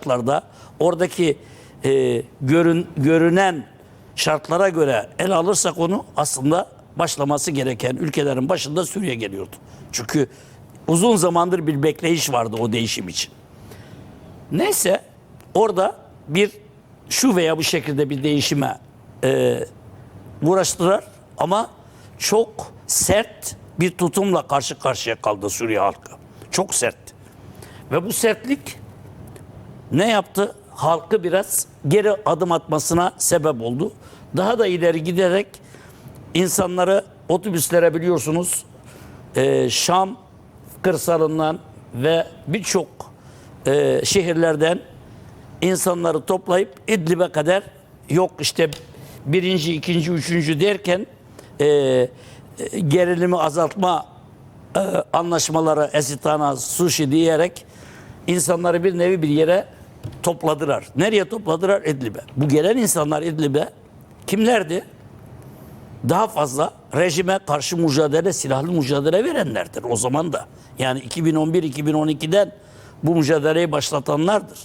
şartlarda oradaki e, görün, görünen şartlara göre ele alırsak onu aslında başlaması gereken ülkelerin başında Suriye geliyordu. Çünkü uzun zamandır bir bekleyiş vardı o değişim için. Neyse orada bir şu veya bu şekilde bir değişime e, uğraştılar ama çok sert bir tutumla karşı karşıya kaldı Suriye halkı. Çok sert. Ve bu sertlik ne yaptı? Halkı biraz geri adım atmasına sebep oldu. Daha da ileri giderek insanları otobüslere biliyorsunuz e, Şam kırsalından ve birçok e, şehirlerden insanları toplayıp İdlib'e kadar yok işte birinci, ikinci, üçüncü derken e, e, gerilimi azaltma e, anlaşmaları Esitana, Sushi diyerek insanları bir nevi bir yere topladılar. Nereye topladılar? İdlib'e. Bu gelen insanlar İdlib'e kimlerdi? Daha fazla rejime karşı mücadele, silahlı mücadele verenlerdir o zaman da. Yani 2011-2012'den bu mücadeleyi başlatanlardır.